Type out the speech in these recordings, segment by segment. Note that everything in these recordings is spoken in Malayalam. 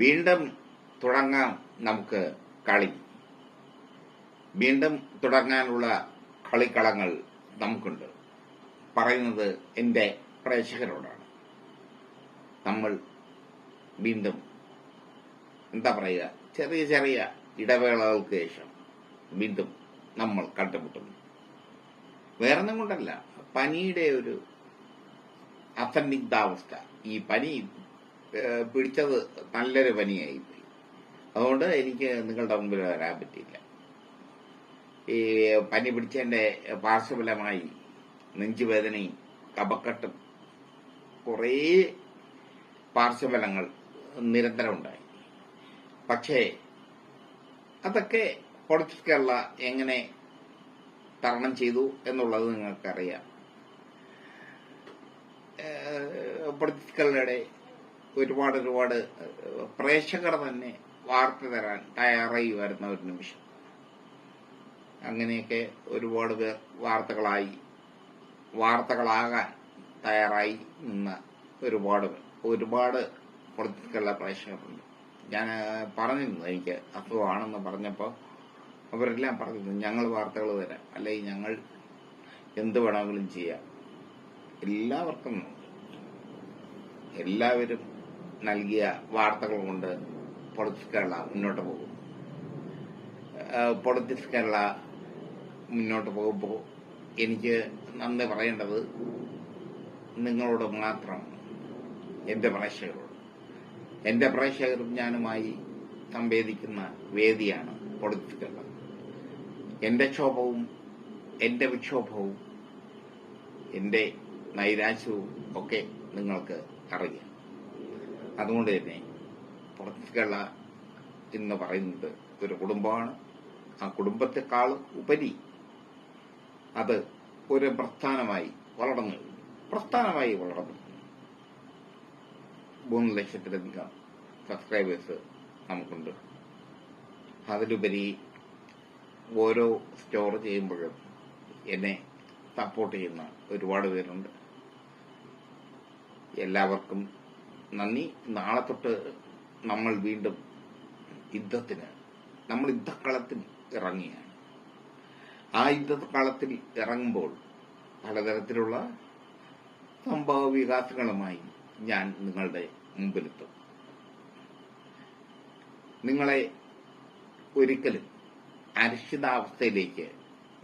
വീണ്ടും തുടങ്ങാം നമുക്ക് കളി. വീണ്ടും തുടങ്ങാനുള്ള കളിക്കളങ്ങൾ നമുക്കുണ്ട്. പറയുന്നത് എന്റെ പ്രേക്ഷകരോടാണ്. നമ്മൾ വീണ്ടും എന്താ പറയുക ചെറിയ ചെറിയ ഇടവേളകൾക്ക് ശേഷം വീണ്ടും നമ്മൾ കണ്ടുമുട്ടുന്നു. വേറൊന്നും കൊണ്ടല്ല പനിയുടെ ഒരു അസന്നിഗ്ധാവസ്ഥ. ഈ പനി പിടിച്ചത് നല്ലൊരു പനിയായിപ്പോയി. അതുകൊണ്ട് എനിക്ക് നിങ്ങളുടെ മുമ്പിൽ വരാൻ പറ്റിയില്ല. ഈ പനി പിടിച്ചതിന്റെ പാർശ്വഫലമായി നെഞ്ചുവേദനയും കപക്കെട്ടും കുറേ പാർശ്വഫലങ്ങൾ നിരന്തരം ഉണ്ടായി. പക്ഷേ അതൊക്കെ പൊളിറ്റിക്സ് കേരള എങ്ങനെ തരണം ചെയ്തു എന്നുള്ളത് നിങ്ങൾക്കറിയാം. പൊളിറ്റിക്സ് കേരളയുടെ ഒരുപാട് ഒരുപാട് പ്രേക്ഷകർ തന്നെ വാർത്ത തരാൻ തയ്യാറായി വരുന്ന ഒരു നിമിഷം. അങ്ങനെയൊക്കെ ഒരുപാട് പേർ വാർത്തകളായി വാർത്തകളാകാൻ തയ്യാറായി നിന്ന ഒരുപാട് ഒരുപാട് പൊളിറ്റിക്കലുള്ള പ്രേക്ഷകരുണ്ട്. ഞാൻ പറഞ്ഞിരുന്നു എനിക്ക് അസുഖമാണെന്ന് പറഞ്ഞപ്പോൾ അവരെല്ലാം പറഞ്ഞിരുന്നു ഞങ്ങൾ വാർത്തകൾ തരാം അല്ലെങ്കിൽ ഞങ്ങൾ എന്ത് വേണമെങ്കിലും ചെയ്യാം. എല്ലാവർക്കും എല്ലാവരും നൽകിയ വാർത്തകൾ കൊണ്ട് പൊളിറ്റിക്സ് കേരള മുന്നോട്ട് പോകും. പൊളിറ്റിക്സ് കേരള മുന്നോട്ട് പോകുമ്പോൾ എനിക്ക് നന്ദി പറയേണ്ടത് നിങ്ങളോട് മാത്രം എന്റെ പ്രേക്ഷകരോട്. എന്റെ പ്രേക്ഷകരും ഞാനുമായി സംവേദിക്കുന്ന വേദിയാണ് പൊളിറ്റിക്സ് കേരള. എന്റെ ക്ഷോഭവും എന്റെ വിക്ഷോഭവും എന്റെ നൈരാശ്യവും ഒക്കെ നിങ്ങൾക്ക് അറിയാം. അതുകൊണ്ട് തന്നെ പുറത്തുള്ള എന്ന് പറയുന്നത് ഒരു കുടുംബമാണ്. ആ കുടുംബത്തെക്കാൾ ഉപരി അത് ഒരു പ്രസ്ഥാനമായി വളർന്നു. പ്രസ്ഥാനമായി വളർന്നു. മൂന്ന് ലക്ഷത്തിലധികം സബ്സ്ക്രൈബേഴ്സ് നമുക്കുണ്ട്. അതിലുപരി ഓരോ സ്റ്റോർ ചെയ്യുമ്പോഴും എന്നെ സപ്പോർട്ട് ചെയ്യുന്ന ഒരുപാട് പേരുണ്ട്. എല്ലാവർക്കും നന്ദി. നാളെ തൊട്ട് നമ്മൾ വീണ്ടും യുദ്ധത്തിന് നമ്മൾ യുദ്ധക്കളത്തിൽ ഇറങ്ങിയാണ് ആ യുദ്ധക്കളത്തിൽ ഇറങ്ങുമ്പോൾ പലതരത്തിലുള്ള സംഭവ വികാസങ്ങളുമായി ഞാൻ നിങ്ങളുടെ മുമ്പിലെത്തും. നിങ്ങളെ ഒരിക്കലും അരക്ഷിതാവസ്ഥയിലേക്ക്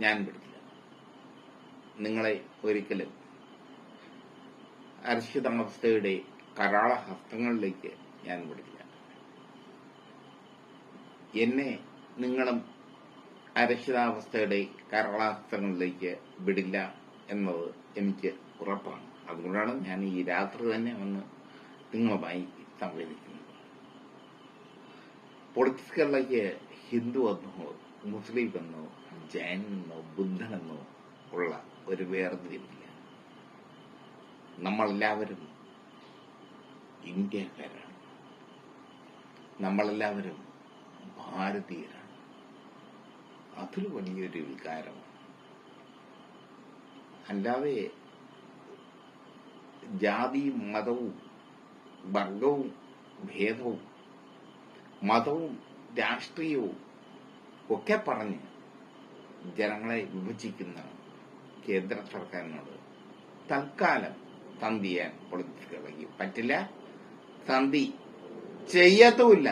ഞാൻ വിടില്ല നിങ്ങളെ ഒരിക്കലും അരക്ഷിതാവസ്ഥയുടെ കരാള ഹസ്തങ്ങളിലേക്ക് ഞാൻ വിടില്ല എന്നെ നിങ്ങളും അരക്ഷിതാവസ്ഥയുടെ കരാളഹസ്തങ്ങളിലേക്ക് വിടില്ല എന്നത് എനിക്ക് ഉറപ്പാണ്. അതുകൊണ്ടാണ് ഞാൻ ഈ രാത്രി തന്നെ വന്ന് നിങ്ങളുമായി സംവേദിക്കുന്നത് പൊളിറ്റിക്സ് കേരളയ്ക്ക് ഹിന്ദു എന്നോ മുസ്ലിം എന്നോ ജൈനെന്നോ ബുദ്ധനെന്നോ ഉള്ള ഒരു വേർതിരിവില്ല. നമ്മളെല്ലാവരും ഇന്ത്യക്കാരാണ്. നമ്മളെല്ലാവരും ഭാരതീയരാണ്. അതൊരു വലിയൊരു വികാരമാണ്. അല്ലാതെ ജാതിയും മതവും വർഗവും ഭേദവും മതവും രാഷ്ട്രീയവും ഒക്കെ പറഞ്ഞ് ജനങ്ങളെ വിഭജിക്കുന്ന കേന്ദ്ര സർക്കാരിനോട് തൽക്കാലം തന്തിയാൻ പൊളിറ്റിക്സ് പറ്റില്ല. സന്ധി ചെയ്യത്തുമില്ല.